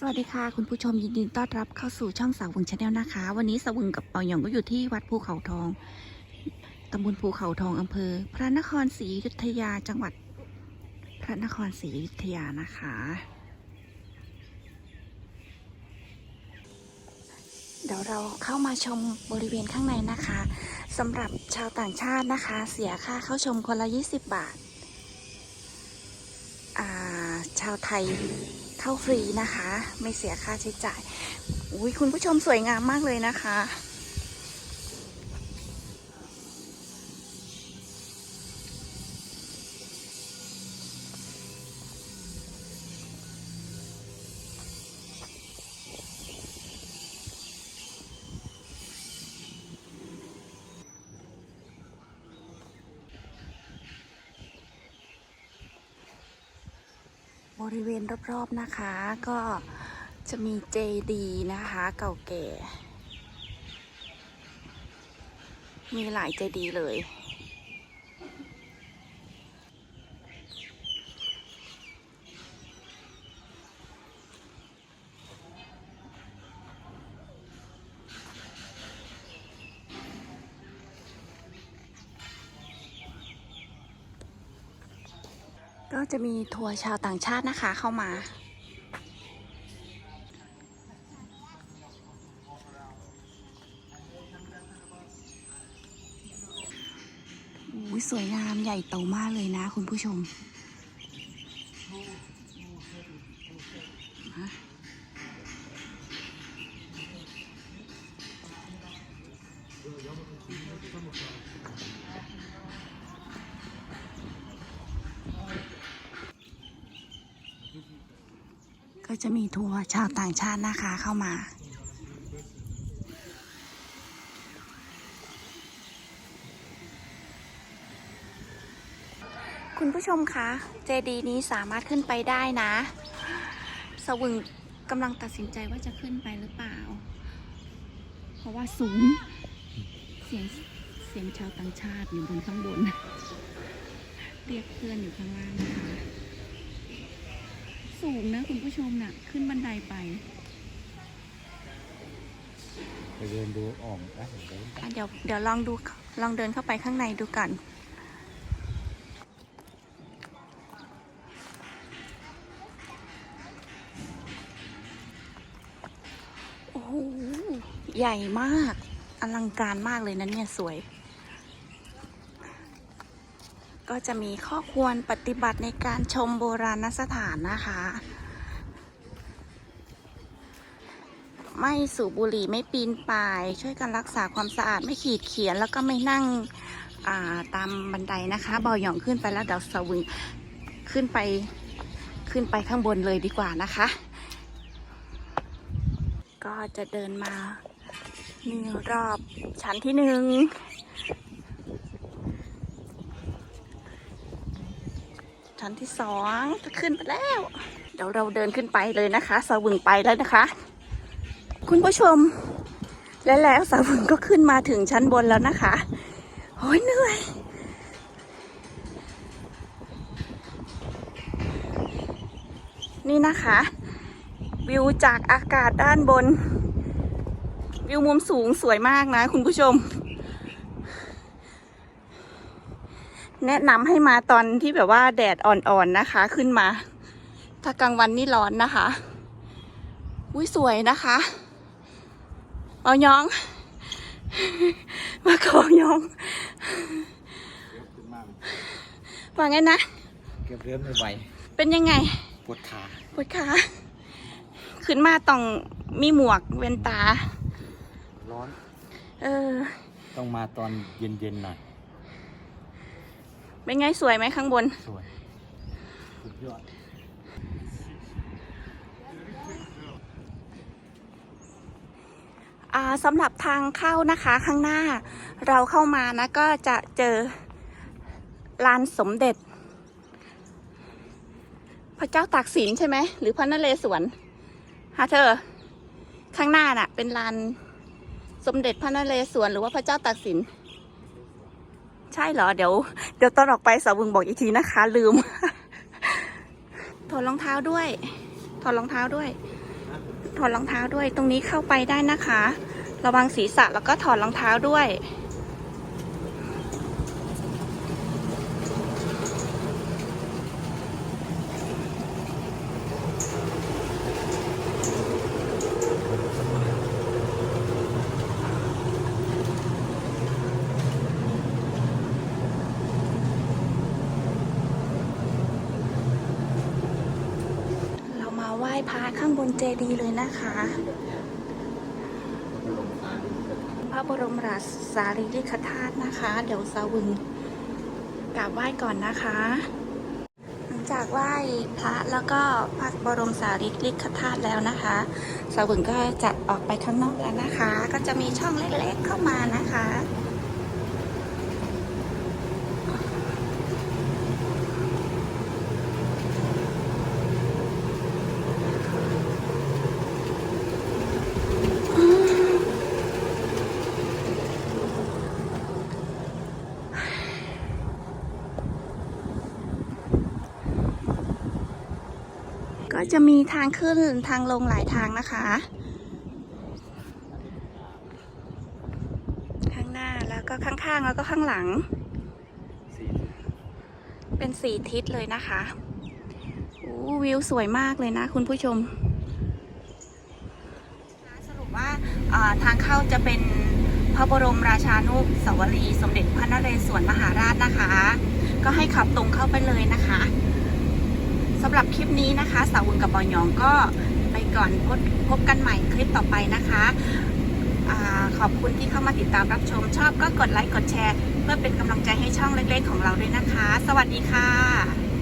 สวัสดีค่ะ คุณผู้ชมยินดีต้อนรับเข้าสู่ช่องสาววงชาแนลนะคะ วันนี้สาววงกับเปาหยองก็อยู่ที่วัดภูเขาทองตำบลภูเขาทองอำเภอ พระนครศรีอยุธยาจังหวัด พระนครศรีอยุธยานะคะ เดี๋ยวเราเข้ามาชมบริเวณข้างในนะคะสำหรับชาวต่างชาตินะคะ เสียค่าเข้าชมคนละ 20 บาทอ่าชาวไทย เข้าฟรีนะคะ ไม่เสียค่าใช้จ่ายอุ้ยคุณผู้ชมสวยงามมากเลยนะคะ ริเวณรอบๆนะคะ ก็จะมีเจดีย์นะคะเก่าแก่ มีหลายเจดีย์เลย ก็จะมีทัวร์ชาวต่างชาตินะคะเข้ามา สวยงามใหญ่โตมากเลยนะคุณผู้ชมฮ ก็จะมีทัวร์ชาวต่างชาตินะคะเข้ามา คุณผู้ชมคะ เจดีนี้สามารถขึ้นไปได้นะ สวึงกำลังตัดสินใจว่าจะขึ้นไปหรือเปล่า เพราะว่าสูง เสียงเสียงชาวต่างชาติอยู่บนข้างบน เรียกเพื่อนอยู่ข้างล่างนะคะ สูงนะคุณผู้ชมน่ะ ขึ้นบันไดไปไปเดินดูอ่องนะเดินอะเดี๋ยวเดี๋ยวลองดูลองเดินเข้าไปข้างในดูกันโอ้โหใหญ่มาก อลังการมากเลยนะเนี่ยสวย ก็จะมีข้อควรปฏิบัติในการชมโบราณสถานนะคะ ไม่สูบบุหรี่ไม่ปีนป่าย ช่วยกันรักษาความสะอาดไม่ขีดเขียน แล้วก็ไม่นั่งาตามบันไดนะคะเบาหย่องขึ้นไปแล้วเดี๋ยวสวิงขึ้นไปขึ้นไปข้างบนเลยดีกว่านะคะ ก็จะเดินมานี่รอบชั้นที่หนึ่ง ชั้นที่สองจะขึ้นไปแล้ว เดี๋ยวเราเดินขึ้นไปเลยนะคะสวิงไปแล้วนะคะ คุณผู้ชม และแล้วสาวฝนก็ขึ้นมาถึงชั้นบนแล้วนะคะโอ้ยเหนื่อยนี่นะคะ วิวจากอากาศด้านบน วิวมุมสูงสวยมากนะคุณผู้ชม แนะนำให้มาตอนที่แบบว่าแดดอ่อนๆนะคะ ขึ้นมา ถ้ากลางวันนี่ร้อนนะคะอุ้ยสวยนะคะเอายอง มาขอยองขึ้นมากว่าไงนะเก็บเรื่องไม่ไหวเป็นยังไงปวดขาปวดขาขึ้นมาต้องมีหมวกเวนตา ร้อน เออ ต้องมาตอนเย็นๆหน่อย เป็นไงสวยไหมข้างบน สวย สุดยอด อ่าสำหรับทางเข้านะคะข้างหน้า เราเข้ามานะก็จะเจอลานสมเด็จ พระเจ้าตากสินใช่ไหม หรือพระนเรศวรฮะเธอ ข้างหน้าน่ะ เป็นลานสมเด็จพระนเรศวรหรือว่าพระเจ้าตากสิน ใช่เหรอ เดี๋ยว เดี๋ยวตอนออกไปสาวบึงบอกอีกทีนะคะ ลืม ถอดรองเท้าด้วย ถอดรองเท้าด้วย ถอดรองเท้าด้วย ตรงนี้เข้าไปได้นะคะ ระวังศีรษะแล้วก็ถอดรองเท้าด้วย เรา มาข้างบนเจดีย์เลยนะคะ พระบรมราชสารีริกธาตุนะคะ เดี๋ยวสาวึงกราบไหว้ก่อนนะคะ หลังจากไหว้พระแล้วก็พระบรมสารีริกธาตุแล้วนะคะสาวึงก็จะออกไปข้างนอกแล้วนะคะ ก็จะมีช่องเล็กๆเข้ามานะคะ ก็จะมีทางขึ้นทางลงหลายทางนะคะ ข้างหน้าแล้วก็ข้างๆแล้วก็ข้างหลัง เป็นสีทิศเลยนะคะอู้วิวสวยมากเลยนะคุณผู้ชม สรุปว่าทางเข้าจะเป็นพระบรมราชานุสาวรีย์สมเด็จพระนเรศวรมหาราชนะคะ ก็ให้ขับตรงเข้าไปเลยนะคะำหรับคลิปนี้นะคะสาววุนกับบอยองก็ไปก่อนพบพบกันใหม่คลิปต่อไปนะคะอขอบคุณที่เข้ามาติดตามรับชมชอบก็กดไลค์กดแชร์ เพื่อเป็นกำลังใจให้ช่องเล็กๆของเราด้วยนะคะ สวัสดีค่ะ